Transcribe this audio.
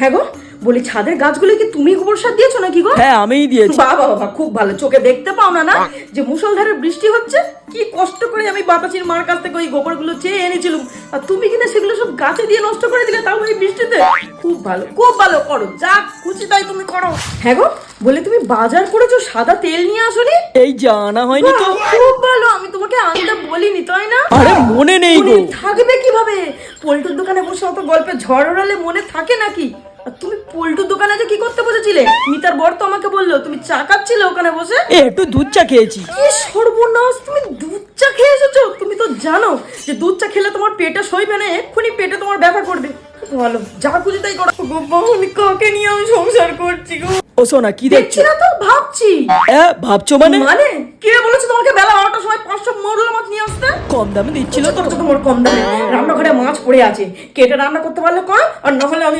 হ্যাঁ গো বলি ছাদের গাছগুলো কি তুমি গোবর সার দিয়েছ নাকি গো? হ্যাঁ আমিই দিয়েছি। বাবা বাবা খুব ভালো। চোখে দেখতে পাও না না? যে মুষলধারে বৃষ্টি হচ্ছে? কি কষ্ট করে আমি বাতাসির মার কাছ থেকে ওই গোবরগুলো চেয়ে এনেছিলাম। আর তুমি কিনা সেগুলো সব গাছে দিয়ে নষ্ট করে দিলে তাও এই বৃষ্টিতে? খুব ভালো খুব ভালো করো যা খুশি তাই তুমি করো। হ্যাঁ গো বলে তুমি বাজার করেছ সাদা তেল নিয়ে আসোনি? এই জানা হয়নি তো বাহ, খুব ভালো আমি তোমাকে আনতে বলিনি তাই না আরে মনে নেই গো। থাকবে কীভাবে? পল্টুর দোকানে বসে অত গল্পে ঝড় ওড়ালে মনে থাকে নাকি? আর তুমি পল্টুর দোকানে যে কি করতে বসেছিলে? মিতার বর তো আমাকে বলল তুমি চা খাচ্ছিলে ওখানে বসে? এ একটু দুধ চা খেয়েছি। কি সর্বনাশ তুমি দুধ চা খেয়ে এসেছ? তুমি তো জানো যে দুধ চা খেলে তোমার পেটে সইবে না এক্ষুনি পেটে তোমার ব্যথা করবে। ভালো যা খুশি তাই করো। গো বাহুনি কাকে নিয়ে আমি সংসার করছি গো? ও সোনা কি দেখছি না তো ভাবছি। এ ভাবছ মানে? মানে? কম দামে দিচ্ছিল তো তোমার কম দামে? রান্নাঘরে মাছ পড়ে আছে। কেটে রান্না করতে পারলে কম আর নাহলে আমি